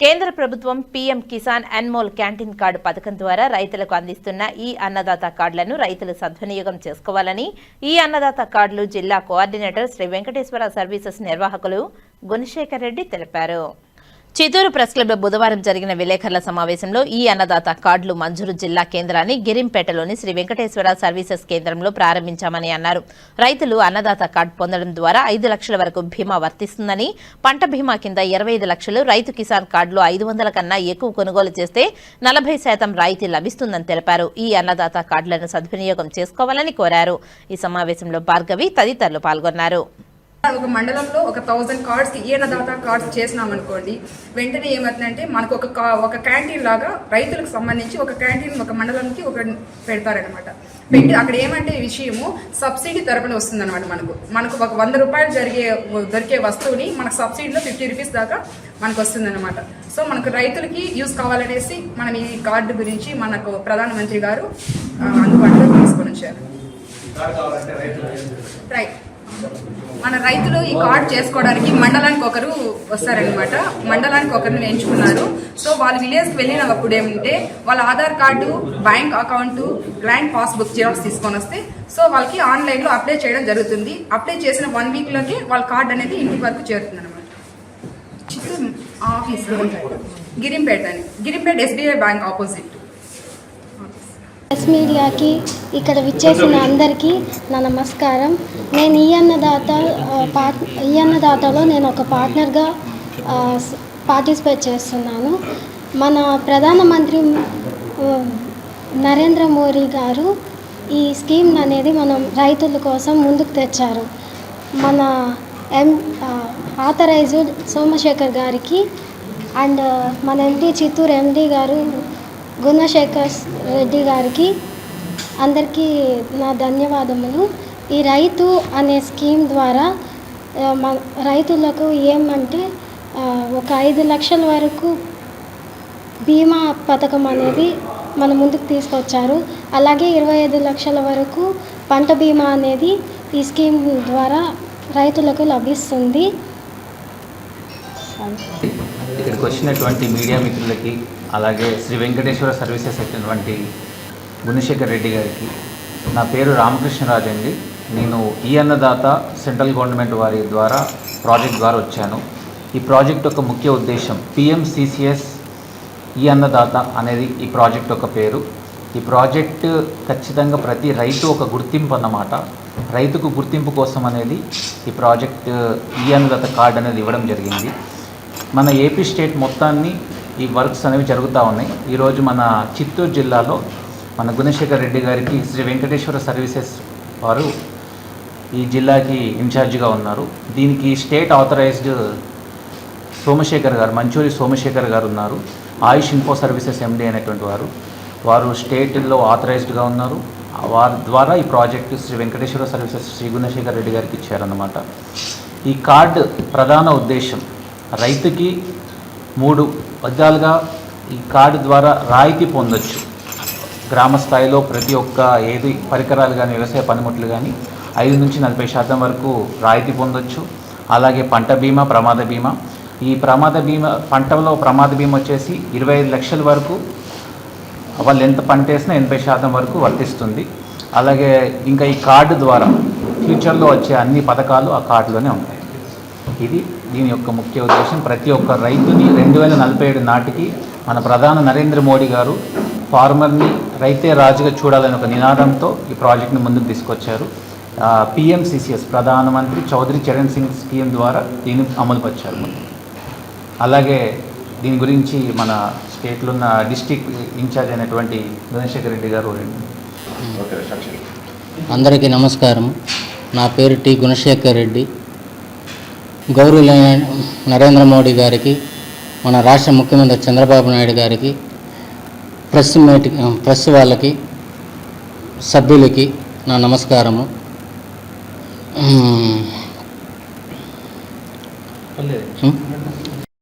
కేంద్ర ప్రభుత్వం PM Kisan Anmol canteen card పథకం ద్వారా రైతులకు అందిస్తున్న ఈ అన్నదాత కార్డులను రైతులు సద్వినియోగం చేసుకోవాలని ఈ అన్నదాత కార్డులు జిల్లా కోఆర్డినేటర్ శ్రీ వెంకటేశ్వర సర్వీసెస్ నిర్వాహకులు గుణశేఖర్ రెడ్డి తెలిపారు. చిత్తూరు ప్రెస్ క్లబ్లో బుధవారం జరిగిన విలేకరుల సమావేశంలో ఈ అన్నదాత కార్డులు మంజూరు జిల్లా కేంద్రాన్ని గిరింపేటలోని శ్రీ వెంకటేశ్వర సర్వీసెస్ కేంద్రంలో ప్రారంభించామని అన్నారు. రైతులు అన్నదాత కార్డు పొందడం ద్వారా ఐదు లక్షల వరకు బీమా వర్తిస్తుందని పంట బీమా కింద ఇరవై ఐదు లక్షలు రైతు కిసాన్ కార్డులు ఐదు వందల కన్నా ఎక్కువ కొనుగోలు చేస్తే నలభై శాతం రాయితీ లభిస్తుందని తెలిపారు. ఈ అన్నదాత కార్డులను సద్వినియోగం చేసుకోవాలని కోరారు. ఈ సమావేశంలో భార్గవి తదితరులు పాల్గొన్నారు. ఒక మండలంలో ఒక థౌజండ్ కార్డ్స్ ఈ అన్నదాత కార్డ్స్ చేసినాం అనుకోండి వెంటనే ఏమవుతుందంటే మనకు ఒక ఒక క్యాంటీన్ లాగా రైతులకు సంబంధించి ఒక క్యాంటీన్ ఒక మండలంకి ఒక పెడతారనమాట పెట్టి అక్కడ ఏమంటే విషయము సబ్సిడీ తరపున వస్తుందన్నమాట మనకు. మనకు ఒక వంద రూపాయలు జరిగే దొరికే వస్తువుని మనకు సబ్సిడీలో ఫిఫ్టీ రూపీస్ దాకా మనకు వస్తుందన్నమాట. సో మనకు రైతులకి యూస్ కావాలనేసి మనం ఈ కార్డు గురించి మనకు ప్రధానమంత్రి గారు అందుబాటులో తీసుకొని వచ్చారు. రైట్ మన రైతులు ఈ కార్డు చేసుకోవడానికి మండలానికి ఒకరు వస్తారనమాట మండలానికి ఒకరిని ఎంచుకున్నారు. సో వాళ్ళు విలేజ్కి వెళ్ళినప్పుడు ఏమంటే వాళ్ళ Aadhaar card bank account bank passbook xerox తీసుకొని వస్తే సో వాళ్ళకి ఆన్లైన్లో అప్లై చేయడం జరుగుతుంది. అప్లై చేసిన వన్ వీక్లోకి వాళ్ళ కార్డు అనేది ఇంటి వరకు చేరుతుంది అనమాట చిత్తూరు ఆఫీస్ గిరింపేట అని. Girimpeta SBI bank opposite. Press మీడియాకి ఇక్కడ విచ్చేసిన అందరికీ నా నమస్కారం. నేను ఈ అన్నదాత పార్ట్ ఈ అన్నదాతలో నేను ఒక పార్ట్నర్గా పార్టిసిపేట్ చేస్తున్నాను. మన ప్రధానమంత్రి నరేంద్ర మోడీ గారు ఈ స్కీమ్ అనేది మనం రైతుల కోసం ముందుకు తెచ్చారు. మన ఎం ఆథరైజ్డ్ సోమశేఖర్ గారికి అండ్ మన ఎండి చిత్తూరు ఎండి గారు గుణశేఖర్ రెడ్డి గారికి అందరికీ నా ధన్యవాదములు. ఈ రైతు అనే స్కీమ్ ద్వారా మన రైతులకు ఏమంటే ఒక ఐదు లక్షల వరకు బీమా పథకం అనేది మన ముందుకు తీసుకొచ్చారు. అలాగే ఇరవై ఐదు లక్షల వరకు పంట బీమా అనేది ఈ స్కీమ్ ద్వారా రైతులకు లభిస్తుంది. ఇక్కడికి వచ్చినటువంటి మీడియా మిత్రులకి అలాగే శ్రీ వెంకటేశ్వర సర్వీసెస్ అయినటువంటి గుణశేఖర్ రెడ్డి గారికి నా పేరు రామకృష్ణరాజు అండి. నేను ఈ అన్నదాత సెంట్రల్ గవర్నమెంట్ వారి ద్వారా ప్రాజెక్ట్ ద్వారా వచ్చాను. ఈ ప్రాజెక్ట్ యొక్క ముఖ్య ఉద్దేశం పిఎంసిసిఎస్ ఈ అన్నదాత అనేది ఈ ప్రాజెక్ట్ యొక్క పేరు. ఈ ప్రాజెక్ట్ ఖచ్చితంగా ప్రతి రైతు ఒక గుర్తింపు అన్నమాట. రైతుకు గుర్తింపు కోసం అనేది ఈ ప్రాజెక్ట్ ఈ అన్నదాత కార్డ్ అనేది ఇవ్వడం జరిగింది. మన ఏపీ స్టేట్ మొత్తాన్ని ఈ వర్క్స్ అనేవి జరుగుతూ ఉన్నాయి. ఈరోజు మన చిత్తూరు జిల్లాలో మన గుణశేఖర్ రెడ్డి గారికి శ్రీ వెంకటేశ్వర సర్వీసెస్ వారు ఈ జిల్లాకి ఇన్ఛార్జిగా ఉన్నారు. దీనికి స్టేట్ ఆథరైజ్డ్ సోమశేఖర్ గారు మంచూరి సోమశేఖర్ గారు ఉన్నారు. ఆయుష్ ఇన్ఫో సర్వీసెస్ ఎండి అనేటువంటి వారు. వారు స్టేట్లో ఆథరైజ్డ్గా ఉన్నారు. వారి ద్వారా ఈ ప్రాజెక్టు శ్రీ వెంకటేశ్వర సర్వీసెస్ శ్రీ గుణశేఖర్ రెడ్డి గారికి ఇచ్చారన్నమాట. ఈ కార్డు ప్రధాన ఉద్దేశం రైతుకి మూడు పద్యాలుగా ఈ కార్డు ద్వారా రాయితీ పొందొచ్చు. గ్రామ స్థాయిలో ప్రతి ఒక్క ఏది పరికరాలు కానీ వ్యవసాయ పనిముట్లు కానీ ఐదు నుంచి నలభై శాతం వరకు రాయితీ పొందొచ్చు. అలాగే పంట బీమా ప్రమాద బీమా. ఈ ప్రమాద బీమా పంటలో ప్రమాద బీమా వచ్చేసి ఇరవై ఐదు లక్షల వరకు వాళ్ళు ఎంత పంట వేసినా ఎనభై శాతం వరకు వర్తిస్తుంది. అలాగే ఇంకా ఈ కార్డు ద్వారా ఫ్యూచర్లో వచ్చే అన్ని పథకాలు ఆ కార్డులోనే ఉంటాయి. ఇది దీని యొక్క ముఖ్య ఉద్దేశం ప్రతి ఒక్క రైతుని రెండు వేల నలభై ఏడు నాటికి మన ప్రధాన నరేంద్ర మోడీ గారు ఫార్మర్ని రైతే రాజుగా చూడాలని ఒక నినాదంతో ఈ ప్రాజెక్ట్ని ముందుకు తీసుకొచ్చారు. పిఎంసిసిఎస్ ప్రధానమంత్రి చౌదరి చరణ్ సింగ్ స్కీమ్ ద్వారా దీన్ని అమలుపరిచారు అలాగే దీని గురించి మన స్టేట్లో ఉన్న డిస్టిక్ ఇన్ఛార్జ్ అయినటువంటి గుణశేఖర్ రెడ్డి గారు అందరికీ నమస్కారం. నా పేరు టి గుణశేఖర్ రెడ్డి. గౌరవులైన నరేంద్ర మోడీ గారికి మన రాష్ట్ర ముఖ్యమంత్రి చంద్రబాబు నాయుడు గారికి ప్రెస్ మీట్ ప్రెస్ వాళ్ళకి సభ్యులకి నా నమస్కారము.